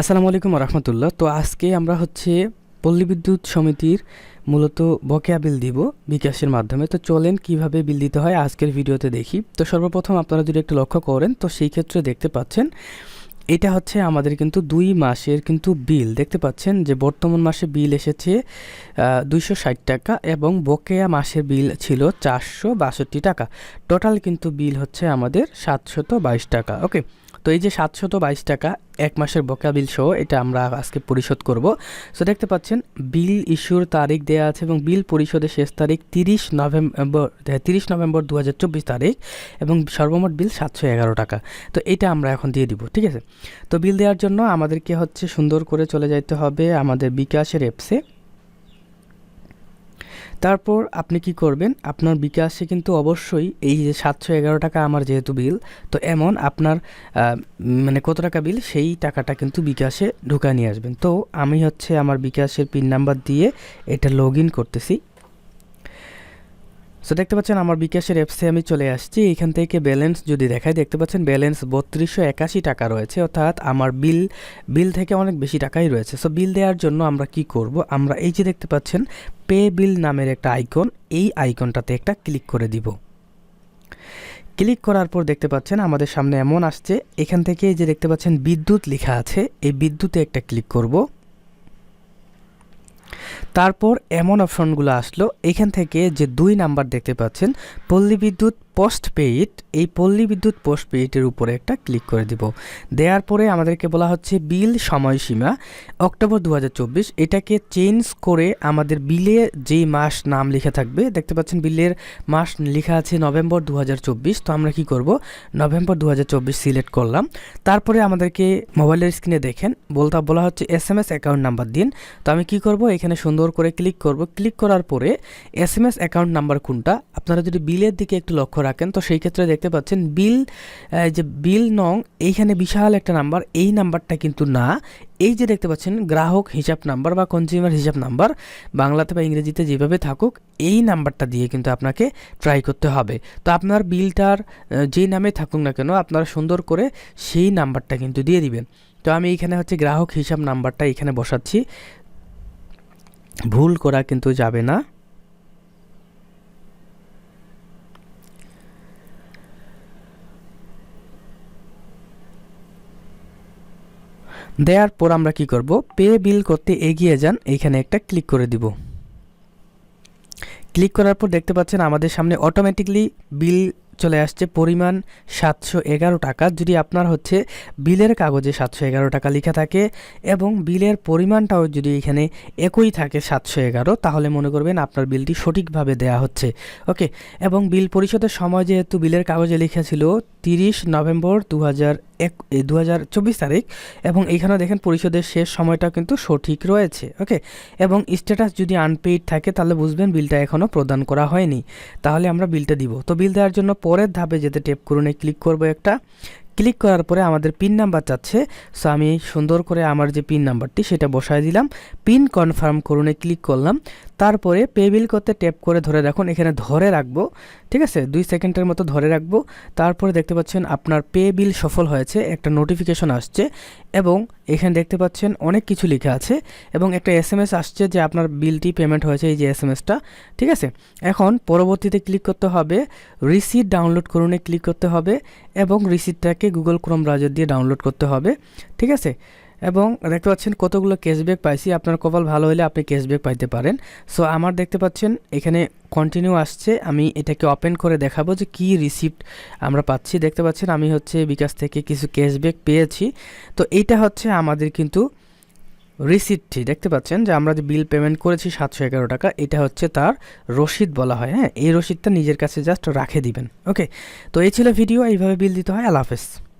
আসসালামু আলাইকুম রহমতুল্লাহ। তো আজকে আমরা হচ্ছে পল্লী বিদ্যুৎ সমিতির মূলত বকেয়া বিল দিব বিকাশের মাধ্যমে। তো চলেন কীভাবে বিল দিতে হয় আজকের ভিডিওতে দেখি। তো সর্বপ্রথম আপনারা যদি একটু লক্ষ্য করেন, তো সেই ক্ষেত্রে দেখতে পাচ্ছেন, এটা হচ্ছে আমাদের কিন্তু দুই মাসের কিন্তু বিল। দেখতে পাচ্ছেন যে বর্তমান মাসে বিল এসেছে দুইশো ষাট টাকা এবং বকেয়া মাসের বিল ছিল চারশো বাষট্টি টাকা। টোটাল কিন্তু বিল হচ্ছে আমাদের সাতশত বাইশ টাকা, ওকে? তো এই যে সাতশত বাইশ টাকা এক মাসের বকেয়া বিল সহ এটা আমরা আজকে পরিশোধ করব। সো দেখতে পাচ্ছেন, বিল ইস্যুর তারিখ দেওয়া আছে এবং বিল পরিশোধের শেষ তারিখ তিরিশ নভেম্বর তিরিশ নভেম্বর দু হাজার চব্বিশ তারিখ এবং সর্বমোট বিল সাতশো এগারো টাকা। তো এটা আমরা এখন দিয়ে দিব, ঠিক আছে? তো বিল দেওয়ার জন্য আমাদেরকে হচ্ছে সুন্দর করে চলে যাইতে হবে আমাদের বিকাশের অ্যাপসে। তারপর আপনি কি করবেন? আপনার বিকাশে কিন্তু অবশ্যই এই যে সাতশো এগারো টাকা আমার যেহেতু বিল, তো এমন আপনার মানে কত টাকা বিল? সেই টাকাটা কিন্তু বিকাশে ঢুকা নিয়ে আসবেন। তো আমি হচ্ছে আমার বিকাশের পিন নাম্বার দিয়ে এটা লগ ইন করতেছি। সো দেখতে পাচ্ছেন আমার বিকাশের অ্যাপসে আমি চলে আসছি। এখান থেকে ব্যালেন্স যদি দেখাই, দেখতে পাচ্ছেন ব্যালেন্স বত্রিশশো একাশি টাকা রয়েছে। অর্থাৎ আমার বিল বিল থেকে অনেক বেশি টাকাই রয়েছে। সো বিল দেওয়ার জন্য আমরা কি করব? আমরা এই যে দেখতে পাচ্ছেন পে বিল নামের একটা আইকন এই আইকনটাতে একটা ক্লিক করে দিব। ক্লিক করার পর দেখতে পাচ্ছেন আমাদের সামনে এমন আসছে। এখান থেকে যে দেখতে পাচ্ছেন বিদ্যুৎ লেখা আছে। এই বিদ্যুতে একটা ক্লিক করব। তারপর এমন অপশনগুলো আসলো এখান থেকে যে দুই নাম্বার দেখতে পাচ্ছেন পল্লী বিদ্যুৎ পোস্ট পেইড এই পল্লী বিদ্যুৎ পোস্ট পেইডের উপরে একটা ক্লিক করে দিব। দেওয়ার পরে আমাদেরকে বলা হচ্ছে বিল সময়সীমা, অক্টোবর দু হাজার চব্বিশ। এটাকে চেঞ্জ করে আমাদের বিলে যে মাস নাম লেখা থাকবে, দেখতে পাচ্ছেন বিলের মাস লেখা আছে নভেম্বর দু হাজার চব্বিশ। তো আমরা কি করব? নভেম্বর দু হাজার চব্বিশ সিলেক্ট করলাম। তারপরে আমাদেরকে মোবাইলের স্ক্রিনে দেখেন, বলতা বলা হচ্ছে S M S account number দিন। তো আমি কি করব? এখানে সুন্দর করে ক্লিক করব। ক্লিক করার পরে S M S account number কোনটা? আপনারা যদি বিলের দিকে একটু লক্ষ্য রাখেন, তো সেই ক্ষেত্রে দেখতে পাচ্ছেন বিল যে বিল নং, এইখানে বিশাল একটা নাম্বার, এই নাম্বারটা কিন্তু না। এই যে দেখতে পাচ্ছেন গ্রাহক হিসাব নাম্বার বা কনজিউমার হিসাব নাম্বার, বাংলাতে বা ইংরেজিতে যেভাবে থাকুক, এই নাম্বারটা দিয়ে কিন্তু আপনাকে ট্রাই করতে হবে। তো আপনার বিলটার যে নামে থাকুক না কেন, আপনারা সুন্দর করে সেই নাম্বারটা কিন্তু দিয়ে দিবেন। তো আমি এইখানে হচ্ছে গ্রাহক হিসাব নাম্বারটা এখানে বসাচ্ছি। ভুল করা কিন্তু যাবে না। দেওয়ার পর আমরা কি করব? পে বিল করতে এগিয়ে যান, এখানে একটা ক্লিক করে দিব। ক্লিক করার পর দেখতে পাচ্ছেন আমাদের সামনে অটোমেটিকলি বিল চলে আসছে পরিমাণ সাতশো এগারো টাকা। যদি আপনার হচ্ছে বিলের কাগজে সাতশো এগারো টাকা লেখা থাকে এবং বিলের পরিমাণটাও যদি এখানে একই থাকে সাতশো এগারো, তাহলে মনে করবেন আপনার বিলটি সঠিকভাবে দেয়া হচ্ছে। ওকে, এবং বিল পরিশোধের সময় যেহেতু বিলের কাগজে লেখা ছিল তিরিশ নভেম্বর দু হাজার এক দু হাজার চব্বিশ তারিখ, এবং এইখানে দেখেন পরিশোধের শেষ সময়টা কিন্তু সঠিক রয়েছে। ওকে, এবং স্ট্যাটাস যদি আনপেইড থাকে, তাহলে বুঝবেন বিলটা এখনও প্রদান করা হয়নি। তাহলে আমরা বিলটা দিব। তো বিল দেওয়ার জন্য পরের ধাপে যেতে টেপ করুন ক্লিক করব একটা। ক্লিক করার পরে আমাদের পিন নাম্বার চাচ্ছে সো আমি সুন্দর করে আমার যে পিন নাম্বারটি, সেটা বসায় দিলাম। পিন কনফার্ম করুনে ক্লিক করলাম। তারপরে পে বিল করতে ট্যাপ করে ধরে রাখুন, এখানে ধরে রাখব। ঠিক আছে? দুই সেকেন্ডের মতো ধরে রাখব। তারপরে দেখতে পাচ্ছেন আপনার পে বিল সফল হয়েছে, একটা নোটিফিকেশন আসছে এবং এখানে দেখতে পাচ্ছেন অনেক কিছু লেখা আছে এবং একটা এস এম এস আসছে যে আপনার বিলটি পেমেন্ট হয়েছে, এই যে এস এম এসটা ঠিক আছে? এখন পরবর্তীতে ক্লিক করতে হবে, রিসিট ডাউনলোড করুনে ক্লিক করতে হবে এবং রিসিটটাকে গুগল ক্রোম ব্রাউজার দিয়ে ডাউনলোড করতে হবে, ঠিক আছে? এবং দেখতে পাচ্ছেন কতগুলো ক্যাশব্যাক পাইছি, আপনার কপাল ভালো হলে আপনি ক্যাশব্যাক পাইতে পারেন। সো আমার দেখতে পাচ্ছেন এখানে কন্টিনিউ আসছে, আমি এটাকে ওপেন করে দেখাবো যে কি রিসিপ্ট আমরা পাচ্ছি। দেখতে পাচ্ছেন আমি হচ্ছে বিকাশ থেকে কিছু ক্যাশব্যাক পেয়েছি। তো, এইটা হচ্ছে আমাদের কিন্তু রিসিপ্টটি দেখতে পাচ্ছেন যে আমরা যে বিল পেমেন্ট করেছি সাতশো এগারো টাকা, এটা হচ্ছে তার রসিদ বলা হয় হ্যাঁ? এই রসিদটা নিজের কাছে জাস্ট রাখে দিবেন, ওকে? তো এই ছিল ভিডিও, এইভাবে বিল দিতে হয়। আল্লাহ হাফেজ।